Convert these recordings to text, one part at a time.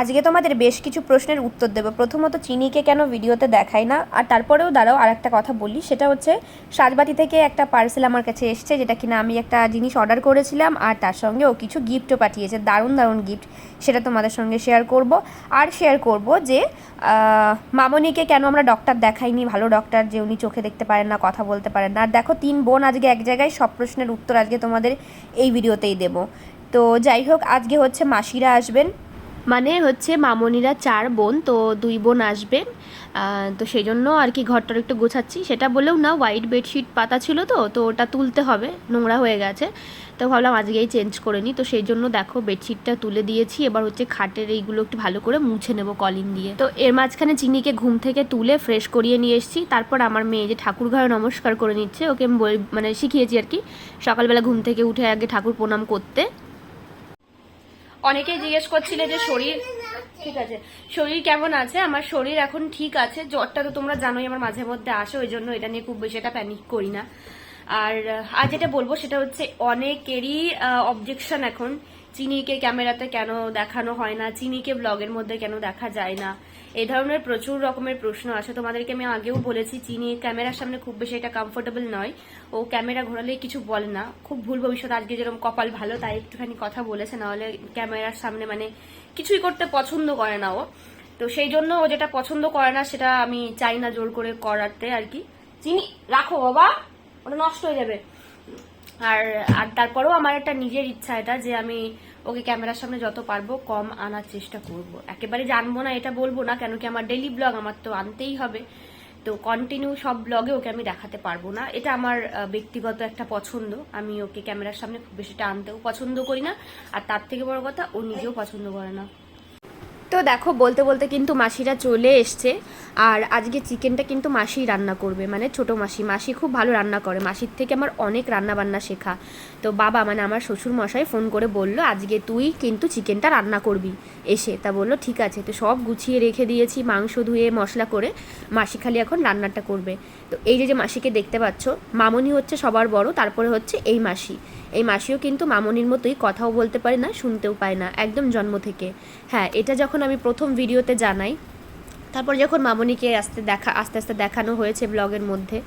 আজকে তোমাদের বেশ কিছু প্রশ্নের উত্তর দেবো। প্রথমত চিনিকে কেন ভিডিওতে দেখাই না? আর তারপরেও দাঁড়াও আর একটা কথা বলি। সেটা হচ্ছে, সাজবাতি থেকে একটা পার্সেল আমার কাছে এসছে, যেটা কিনা আমি একটা জিনিস অর্ডার করেছিলাম, আর তার সঙ্গে ও কিছু গিফটও পাঠিয়েছে, দারুণ দারুণ গিফট সেটা তোমাদের সঙ্গে শেয়ার করব। আর শেয়ার করব যে মামনিকে কেন আমরা ডক্টর দেখাইনি? ভালো ডক্টর যে উনি চোখে দেখতে পারেন না, কথা বলতে পারেন না। আর দেখো, তিন বোন আজকে এক জায়গায়, সব প্রশ্নের উত্তর আজকে তোমাদের এই ভিডিওতেই দেবো। তো যাই হোক, আজকে হচ্ছে মাসিরা আসবেন। মানে হচ্ছে মামনিরা চার বোন তো দুই বোন আসবেন আহ, তো সেই জন্য আর কি ঘরটার একটু গোছাচ্ছি। সেটা বলেও না হোয়াইট বেডশিট পাতা ছিল তো তো ওটা তুলতে হবে নোংরা হয়ে গেছে। তো ভাবলাম আজকেই চেঞ্জ করে নিই। তো সেই জন্য দেখো বেডশিটটা তুলে দিয়েছি। এবার হচ্ছে খাটের এইগুলো একটু ভালো করে মুছে নেব কলিন দিয়ে। তো এর মাঝখানে চিনিকে ঘুম থেকে তুলে ফ্রেশ করিয়ে নিয়ে এসেছি। তারপর আমার মেয়ে যে ঠাকুর ঘরে নমস্কার করে নিচ্ছে ওকে মানে শিখিয়েছি আর কি সকালবেলা ঘুম থেকে উঠে আগে ঠাকুর প্রণাম করতে। অনেকেই জিজ্ঞেস করছিলে যে শরীর, ঠিক আছে, শরীর কেমন আছে? আমার শরীর এখন ঠিক আছে, জ্বরটা তো তোমরা জানোই, আমার মাঝে মধ্যে আসে, ওই জন্য এটা নিয়ে খুব বেশি এটা প্যানিক করি না। আর আর যেটা বলব সেটা হচ্ছে অনেকেরই অবজেকশন এখন, চিনিকে ক্যামেরাতে কেন দেখানো হয় না, চিনিকে ব্লগের মধ্যে কেন দেখা যায় না এই ধরনের প্রচুর রকমের প্রশ্ন আছে তোমাদেরকে আমি আগেও বলেছি, চিনি ক্যামেরার সামনে খুব বেশি এটা কমফোর্টেবল নয়। ও ক্যামেরা ঘোরালে কিছু বলে না। খুব ভুল ভবিষ্যৎ, আজকে যেরকম কপাল ভালো, তাই একটুখানি কথা বলেছে, নাহলে ক্যামেরার সামনে মানে কিছুই করতে পছন্দ করে না ও। তো সেই জন্য ও যেটা পছন্দ করে না, সেটা আমি চাই না জোর করে করাতে আর কি। চিনি, রাখো বাবা, ওটা নষ্ট হয়ে যাবে। আর আর তারপরেও আমার একটা নিজের ইচ্ছা এটা যে আমি ওকে ক্যামেরার সামনে যত পারব কম আনার চেষ্টা করব। একেবারে জানব না, এটা বলব না, কেন কি আমার ডেলি ব্লগ আমার তো আনতেই হবে। তো কন্টিনিউ সব ব্লগে ওকে আমি দেখাতে পারব না। এটা আমার ব্যক্তিগত একটা পছন্দ। আমি ওকে ক্যামেরার সামনে খুব বেশিটা আনতেও পছন্দ করি না। আর তার থেকে বড় কথা, ও নিজেও পছন্দ করে না। তো দেখো, বলতে বলতে কিন্তু মাসিরা চলে এসছে। আর আজকে চিকেনটা কিন্তু মাসি রান্না করবে মানে ছোট মাসি। মাসি খুব ভালো রান্না করে, মাসির থেকে আমার অনেক রান্না বান্না শেখা। তো বাবা মানে আমার শ্বশুর মশাই ফোন করে বলল, আজকে তুই কিন্তু চিকেনটা রান্না করবি। এসে তা বলল, ঠিক আছে। তো সব গুছিয়ে রেখে দিয়েছি, মাংস ধুয়ে মশলা করে। মাসি খালি এখন রান্নাটা করবে। তো এই যে যে মাসিকে দেখতে পাচ্ছ, মামনি হচ্ছে সবার বড়, তারপরে হচ্ছে এই মাসি। এই মাসিও কিন্তু মামনির মতোই কথাও বলতে পারে না, শুনতেও পায় না, একদম জন্ম থেকে। হ্যাঁ এটা যখন আমি প্রথম ভিডিওতে জানাই, তারপর যখন মামনিকে আস্তে দেখা, আস্তে আস্তে দেখানো হয়েছে ব্লগের মধ্যে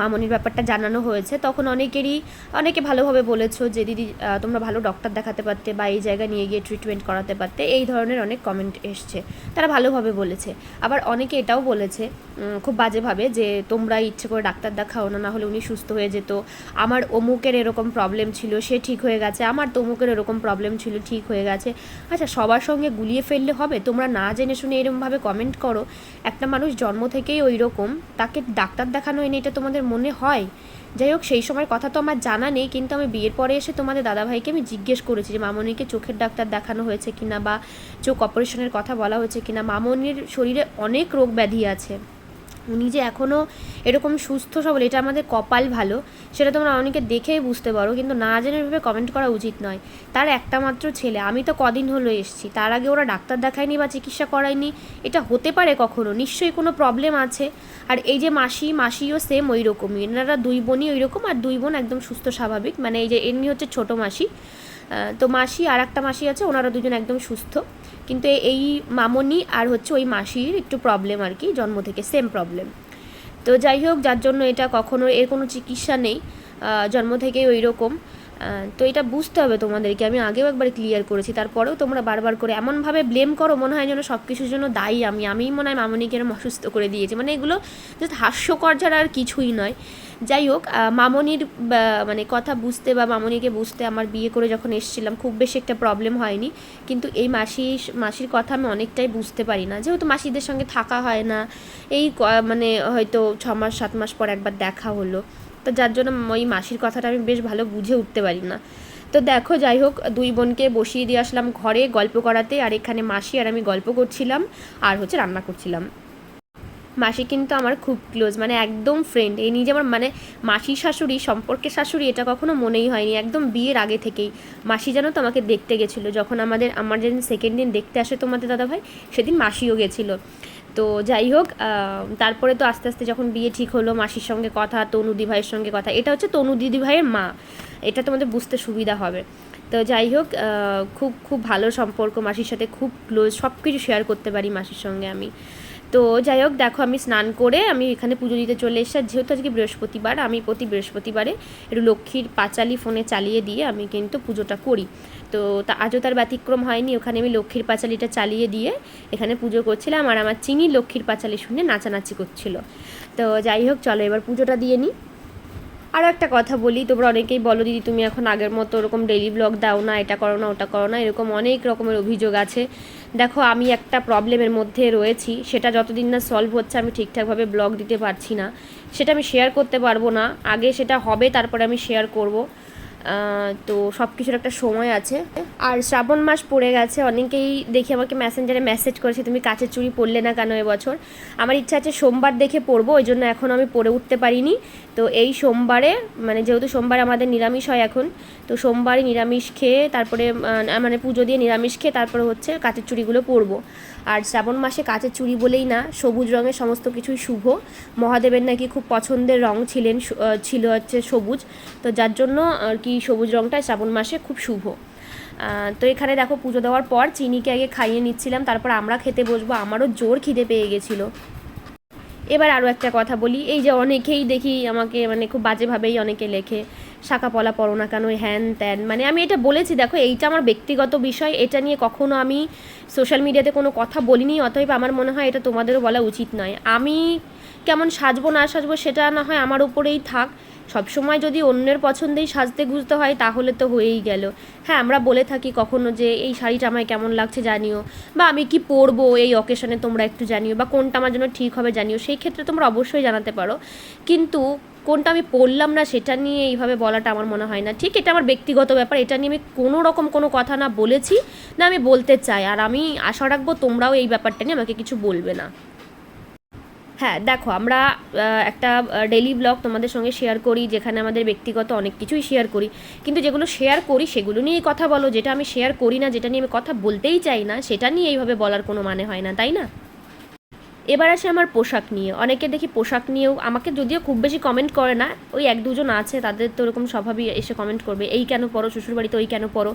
মামনির ব্যাপারটা জানানো হয়েছে, তখন অনেকেরই, অনেকে ভালোভাবে বলেছ যে, দিদি তোমরা ভালো ডক্টর দেখাতে পারতে বা এই জায়গায় নিয়ে গিয়ে ট্রিটমেন্ট করাতে পারতে। এই ধরনের অনেক কমেন্ট এসছে, তারা ভালোভাবে বলেছে। আবার অনেকে এটাও বলেছে খুব বাজেভাবে যে, তোমরা ইচ্ছে করে ডাক্তার দেখাও না না হলে উনি সুস্থ হয়ে যেত। আমার অমুকের এরকম প্রবলেম ছিল, সে ঠিক হয়ে গেছে। আমার তমুকের এরকম প্রবলেম ছিল, ঠিক হয়ে গেছে। আচ্ছা সবার সঙ্গে গুলিয়ে ফেললে হবে? তোমরা না জেনে শুনে এরকমভাবে কমেন্ট করো। একটা মানুষ জন্ম থেকেই ওই রকম তাকে ডাক্তার দেখানো এনে এটা তোমাদের মনে হয়? যাই হোক, সেই সময়ের কথা তো আমার জানা নেই, কিন্তু আমি বিয়ের পরে এসে তোমাদের দাদাভাইকে আমি জিজ্ঞেস করেছি যে, মামনিকে চোখের ডাক্তার দেখানো হয়েছে কিনা বা চোখ অপারেশনের কথা বলা হয়েছে কিনা। মামনির শরীরে অনেক রোগ ব্যাধি আছে। উনি যে এখনও এরকম সুস্থ সবল, এটা আমাদের কপাল ভালো, সেটা তোমরা অনেকে দেখেই বুঝতে পারো, কিন্তু না জেনে ভেবে কমেন্ট করা উচিত নয়। তার একটা মাত্র ছেলে, আমি তো কদিন হলো এসেছি, তার আগে ওরা ডাক্তার দেখায়নি বা চিকিৎসা করায়নি, এটা হতে পারে কখনো, নিশ্চয়ই কোনো প্রবলেম আছে। আর এই যে মাসি, মাসিও সেম ওই রকমই এনারা দুই বোনই ওই রকম আর দুই বোন একদম সুস্থ, স্বাভাবিক মানে এই যে এমনি হচ্ছে ছোট মাসি তো মাসি আর একটা মাসি আছে, ওনারা দুজন একদম সুস্থ। কিন্তু এই মামনি আর হচ্ছে ওই মাসির একটু প্রবলেম আর কি, জন্ম থেকে সেম প্রবলেম তো যাই হোক, যার জন্য এটা কখনো এর কোনো চিকিৎসা নেই জন্ম থেকে ওই রকম তো এটা বুঝতে হবে তোমাদেরকে। আমি আগেও একবার ক্লিয়ার করেছি। তারপরেও তোমরা বারবার করে এমনভাবে ব্লেম করো, মনে হয় যেন সব কিছুর জন্য দায়ী আমি। আমিই মনে হয় মামনিকে এরম অসুস্থ করে দিয়েছি। মানে এগুলো জাস্ট হাস্যকর ছাড়া আর কিছুই নয়। যাই হোক মামনির মানে কথা বুঝতে বা মামনিকে বুঝতে আমার বিয়ে করে যখন এসেছিলাম, খুব বেশি একটা প্রবলেম হয়নি। কিন্তু এই মাসি, মাসির কথা আমি অনেকটাই বুঝতে পারি না। যেহেতু মাসিদের সঙ্গে থাকা হয় না, এই মানে হয়তো ছ মাস, সাত মাস পর একবার দেখা হলো। তো যার জন্য ওই মাসির কথাটা আমি বেশ ভালো বুঝে উঠতে পারি না। তো দেখো, যাই হোক, দুই বোনকে বসিয়ে দিয়ে আসলাম ঘরে গল্প করাতে, আর এখানে মাসি আর আমি গল্প করছিলাম, আর হচ্ছে রান্না করছিলাম। মাসি কিন্তু আমার খুব ক্লোজ মানে একদম ফ্রেন্ড এই নিয়ে যে আমার মানে মাসি শাশুড়ি সম্পর্কে শাশুড়ি, এটা কখনো মনেই হয়নি, একদম বিয়ের আগে থেকেই। মাসি যেন তো আমাকে দেখতে গেছিল, যখন আমাদের, আমার যেদিন সেকেন্ড দিন দেখতে আসে তোমাদের দাদাভাই, সেদিন মাসিও গেছিল। তো যাই হোক তারপরে তো আস্তে আস্তে যখন বিয়ে ঠিক হলো, মাসির সঙ্গে কথা, তনু দিভাইয়ের সঙ্গে কথা, এটা হচ্ছে তনু দিদি ভাইয়ের মা, এটা তোমাদের বুঝতে সুবিধা হবে। তো যাই হোক খুব খুব ভালো সম্পর্ক, মাসির সাথে খুব ক্লোজ সব কিছু শেয়ার করতে পারি মাসির সঙ্গে আমি। তো যাই হোক, দেখো আমি স্নান করে আমি এখানে পুজো দিতে চলে আর যেহেতু আজকে বৃহস্পতিবার, আমি প্রতি বৃহস্পতিবারে একটু লক্ষ্মীর পাঁচালি ফোনে চালিয়ে দিয়ে আমি কিন্তু পুজোটা করি। তো তা আজও তার ব্যতিক্রম হয়নি, ওখানে আমি লক্ষ্মীর পাঁচালিটা চালিয়ে দিয়ে এখানে পুজো করছিলাম। আর আমার চিনি লক্ষ্মীর পাঁচালি শুনে নাচানাচি করছিল। তো যাই হোক, চলো এবার পুজোটা দিয়ে নিই। আরও একটা কথা বলি, তোমরা অনেকেই বলো, দিদি, তুমি এখন আগের মতো ওরকম ডেইলি ব্লগ দাও না, এটা করো না, ওটা করো না। এরকম অনেক রকমের অভিযোগ আছে। দেখো, আমি একটা প্রবলেমের মধ্যে রয়েছি, সেটা যতদিন না সলভ হচ্ছে, আমি ঠিকঠাকভাবে ব্লগ দিতে পারছি না। সেটা আমি শেয়ার করতে পারব না। আগে সেটা হবে, তারপরে আমি শেয়ার করব। তো সব কিছুর একটা সময় আছে। আর শ্রাবণ মাস পড়ে গেছে, অনেকেই দেখি আমাকে মেসেঞ্জারে মেসেজ করেছে, তুমি কাচের চুড়ি পরলে না কেন এবছর আমার ইচ্ছা আছে সোমবার দেখে পরবো, ওই জন্য এখন আমি পরে উঠতে পারিনি। তো এই সোমবারে মানে যেহেতু সোমবার আমাদের নিরামিষ হয় এখন, তো সোমবারে নিরামিষ খেয়ে, তারপরে মানে পুজো দিয়ে নিরামিষ খেয়ে, তারপরে হচ্ছে কাচের চুড়িগুলো পরবো। আর শ্রাবণ মাসে কাচের চুড়ি বলেই না, সবুজ রঙের সমস্ত কিছুই শুভ। মহাদেবের নাকি খুব পছন্দের রং ছিলেন ছিল হচ্ছে সবুজ। তো যার জন্য আর কি সবুজ রঙটা শ্রাবণ মাসে খুব শুভ। তো এখানে দেখো পুজো দেওয়ার পর চিনিকে আগে খাইয়ে নিচ্ছিলাম, তারপর আমরা খেতে বসবো। আমারও জোর খিদে পেয়ে গেছিল। এবার আরও একটা কথা বলি, এই যে অনেকেই দেখি আমাকে মানে খুব বাজেভাবেই অনেকে লেখে, শাখা পলা পড়ো না কেন, হ্যান ত্যান। মানে আমি এটা বলেছি, দেখো, এইটা আমার ব্যক্তিগত বিষয়, এটা নিয়ে কখনো আমি সোশ্যাল মিডিয়াতে কোনো কথা বলিনি, অতএব আমার মনে হয় এটা তোমাদেরও বলা উচিত নয়। আমি কেমন সাজবো না সাজবো সেটা না হয় আমার উপরেই থাক। সবসময় যদি অন্যের পছন্দেই সাজতে গুজতে হয়, তাহলে তো হয়েই গেল। হ্যাঁ আমরা বলে থাকি কখনো যে, এই শাড়িটা আমায় কেমন লাগছে জানিও। বা, আমি কি পরবো এই অকেশনে তোমরা একটু জানিও? বা, কোনটা আমার জন্য ঠিক হবে জানিও? সেই ক্ষেত্রে তোমরা অবশ্যই জানাতে পারো। কিন্তু কোনটা আমি পড়লাম না, সেটা নিয়ে এইভাবে বলাটা আমার মনে হয় না। ঠিক, এটা আমার ব্যক্তিগত ব্যাপার। এটা নিয়ে আমি কোনো রকম কোনো কথা না বলেছি, না আমি বলতে চাই। আর আমি আশা রাখব তোমরাও এই ব্যাপারটা নিয়ে আমাকে কিছু বলবে না। হ্যাঁ দেখো, আমরা একটা ডেলি ব্লগ তোমাদের সঙ্গে শেয়ার করি, যেখানে আমাদের ব্যক্তিগত অনেক কিছুই শেয়ার করি। কিন্তু যেগুলো শেয়ার করি, সেগুলো নিয়েই কথা বলো। যেটা আমি শেয়ার করি না, যেটা নিয়ে আমি কথা বলতেই চাই না, সেটা নিয়ে এইভাবে বলার কোনো মানে হয় না, তাই না? এবার আসে আমার পোশাক নিয়ে। অনেকে দেখি পোশাক নিয়েও আমাকে যদিও খুব বেশি কমেন্ট করে না, ওই এক দুজন আছে, তাদের তো ওরকম স্বভাবই এসে কমেন্ট করবে, এই কেন পরো? শ্বশুরবাড়িতে ওই কেন পরো?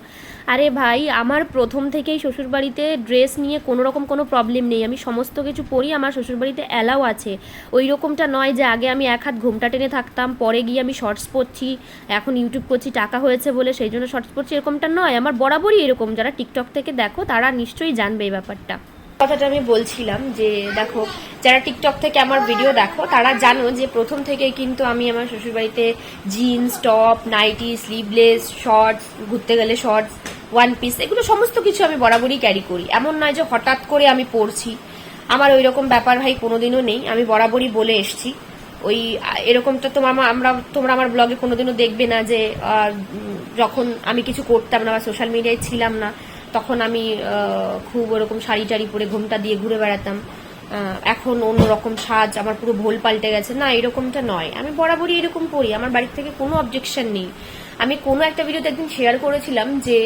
আরে ভাই, আমার প্রথম থেকেই শ্বশুরবাড়িতে ড্রেস নিয়ে কোনো রকম কোনো প্রবলেম নেই। আমি সমস্ত কিছু পরি, আমার শ্বশুরবাড়িতে অ্যালাও আছে। ওই রকমটা নয় যে আগে আমি এক হাত ঘোমটা টেনে থাকতাম, পরে গিয়ে আমি শর্টস পরছি, এখন ইউটিউব করছি, টাকা হয়েছে বলে সেই জন্য শর্টস পরছি, এরকমটা নয়। আমার বরাবরই এরকম। যারা টিকটক থেকে দেখো, তারা নিশ্চয়ই জানবে এই ব্যাপারটা। কথাটা আমি বলছিলাম যে, দেখো, যারা টিকটক থেকে আমার ভিডিও দেখো, তারা জানো যে প্রথম থেকে কিন্তু আমি আমার শ্বশুরবাড়িতে jeans top nightie sleeveless shorts ঘুরতে গেলে শর্টস ওয়ান পিস এগুলো সমস্ত কিছু আমি বরাবরই ক্যারি করি। এমন নয় যে হঠাৎ করে আমি পরছি। আমার ওই রকম ব্যাপার ভাই কোনোদিনও নেই, আমি বরাবরই বলে এসছি। ওই, এরকমটা তো আমা- আমরা, তোমরা আমার ব্লগে কোনোদিনও দেখবে না যে যখন আমি কিছু করতাম না বা সোশ্যাল মিডিয়ায় ছিলাম না তখন আমি খুব ওরকম শাড়ি টাড়ি পরে ঘুমটা দিয়ে ঘুরে বেড়াতাম। এখন অন্যরকম সাজ, আমার পুরো ভোল পাল্টে গেছে। না, এরকমটা নয়। আমি বরাবরই এরকম পরি। আমার বাড়ির থেকে কোনো অবজেকশন নেই। আমি কোনো একটা ভিডিওতে একদিন শেয়ার করেছিলাম যে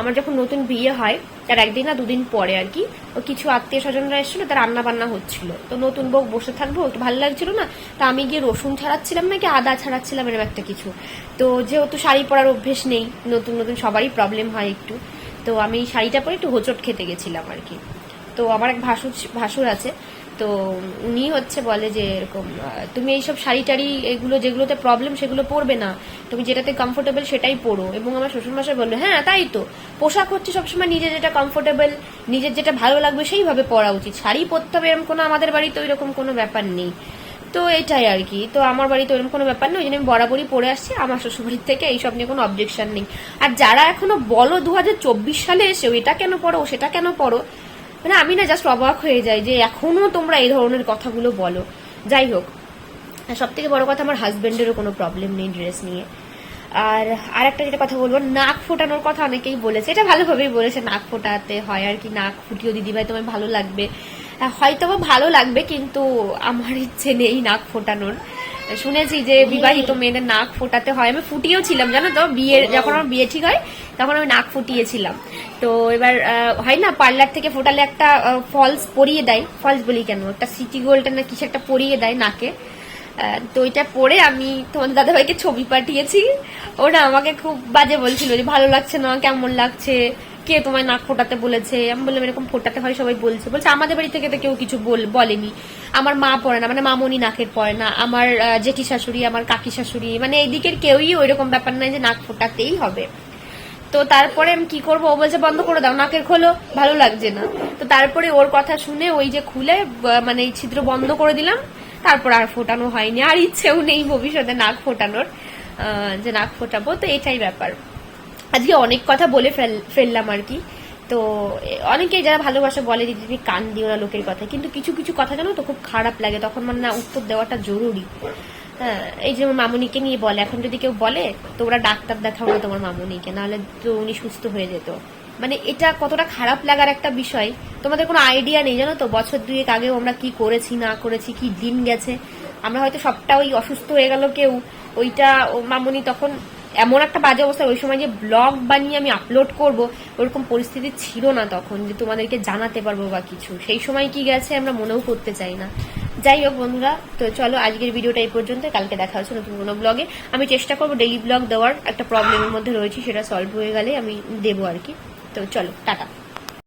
আমার যখন নতুন বিয়ে হয়, তার একদিন না দুদিন পরে আর কি, কিছু আত্মীয় স্বজনরা এসেছিল, তার রান্না বান্না হচ্ছিল। তো নতুন বউ বসে থাকব, একটু ভালো লাগছিল না, তা আমি গিয়ে রসুন ছাড়াচ্ছিলাম নাকি আদা ছাড়াচ্ছিলাম, এরকম একটা কিছু। তো যেহেতু শাড়ি পরার অভ্যেস নেই, নতুন নতুন সবারই প্রবলেম হয় একটু। তো আমি শাড়িটা পরে একটু হোঁচট খেতে গেছিলাম আর কি। তো আমার এক ভাসুর ভাসুর আছে, তো উনি হচ্ছে বলে যে এরকম তুমি এইসব শাড়ি টাড়ি এগুলো যেগুলোতে প্রবলেম সেগুলো পরবে না। তুমি যেটাতে কমফোর্টেবল সেটাই পরো। এবং আমার শ্বশুরমশাই বলল হ্যাঁ তাই তো। পোশাক হচ্ছে সবসময় নিজের যেটা কমফোর্টেবল নিজের যেটা ভালো লাগবে সেইভাবে পরা উচিত। শাড়ি পরতে হবে এরকম কোনো আমাদের বাড়িতে ওই রকম কোনো ব্যাপার নেই। তো এটাই আর কি। তো আমার বাড়িতে ওরকম কোনো ব্যাপার নেই, ওই জন্য আমি বরাবরই পড়ে আসছি। আমার শ্বশুরবাড়ির থেকে এইসব নিয়ে কোনো অবজেকশন নেই। আর যারা এখনও বলো দু হাজার চব্বিশ সালে এসেও এটা কেন পড়ো, সেটা কেন পড়ো মানে আমি না জাস্ট অবাক হয়ে যাই যে এখনও তোমরা এই ধরনের কথাগুলো বলো। যাই হোক, আর সব থেকে বড় কথা আমার হাজবেন্ডেরও কোনো প্রবলেম নেই ড্রেস নিয়ে। আর আরেকটা যেটা কথা বলব, নাক ফোটানোর কথা অনেকেই বলেছে, এটা ভালোভাবেই বলেছে, নাক ফোটাতে হয় আর কি, নাক ফুটিও, দিদিভাই তোমার ভালো লাগবে। হয়তো ভালো লাগবে কিন্তু আমার ইচ্ছে নেই নাক ফোটানোর। শুনেছি যে বিবাহিত মেয়েদের নাক ফোটাতে হয়। আমি ফুটিয়েও ছিলাম জানো তো? বিয়ের যখন আমার বিয়ে ঠিক হয় তখন আমি নাক ফুটিয়েছিলাম। তো এবার হয় না পার্লার থেকে ফোটালে একটা ফলস পরিয়ে দেয়। ফলস বলি কেন? একটা সিটি গোল্ড না কিছু একটা পরিয়ে দেয় নাকে। তো ওইটা পরে আমি তোমাদের দাদাভাইকে ছবি পাঠিয়েছি। ওরা আমাকে খুব বাজে বলছিল যে ভালো লাগছে না কেমন লাগছে? কে তোমায় নাক ফোটাতে বলেছে? আমি বললাম, এরকম ফোটাতে হয়, সবাই বলছে। বলছে, আমাদের বাড়ি থেকে তো কেউ কিছু বল- বলেনি। আমার মা পড়ে না মানে মামনি নাকের পড়ে না। আমার জেঠি শাশুড়ি আমার কাকি শাশুড়ি মানে এই দিকের কেউই ওইরকম ব্যাপার নাই যে নাক ফোটাতেই হবে। তো তারপরে আমি কি করব? ও বলছে, বন্ধ করে দাও, নাকের খোলো, ভালো লাগছে না। তো তারপরে ওর কথা শুনে ওই যে খুলে মানে এই ছিদ্র বন্ধ করে দিলাম। তারপর আর ফোটানো হয়নি। আর ইচ্ছেও নেই ভবিষ্যতে নাক ফোটানোর যে নাক ফোটাবো, তো এটাই ব্যাপার। আজকে অনেক কথা বলে ফেল- ফেললাম আর কি। তো অনেকেই যারা ভালোবাসে বলে যে তুমি কান দিও না লোকের কথা। কিন্তু কিছু কিছু কথা জানো তো, খুব খারাপ লাগে। তখন মানে না, উত্তর দেওয়াটা জরুরি। হ্যাঁ এই যে মামুনিকে নিয়ে বলে, এখন যদি কেউ বলে, তোমরা ডাক্তার দেখাও না তোমার মামুনিকে, নাহলে তো উনি সুস্থ হয়ে যেত। মানে এটা কতটা খারাপ লাগার একটা বিষয়। তোমাদের কোনো আইডিয়া নেই জানো তো, বছর দুয়েক আগেও আমরা কি করেছি, না করেছি, কি দিন গেছে। আমরা হয়তো সবটা ওই অসুস্থ হয়ে গেল কেউ। ওইটা মামুনি তখন এমন একটা বাজে অবস্থা, ওই সময় যে ব্লগ বানিয়ে আমি আপলোড করব, ওরকম পরিস্থিতি ছিল না তখন যে তোমাদেরকে জানাতে পারব বা কিছু। সেই সময় কি গেছে আমরা মনেও করতে চাই না। যাই হোক বন্ধুরা, তো চলো আজকের ভিডিওটা এই পর্যন্ত, কালকে দেখা হচ্ছে নতুন কোনো ব্লগে আমি চেষ্টা করব ডেইলি ব্লগ দেওয়ার, একটা প্রবলেমের মধ্যে রয়েছি, সেটা সলভ হয়ে গেলে আমি দেবো আর কি। তো চলো, টাটা।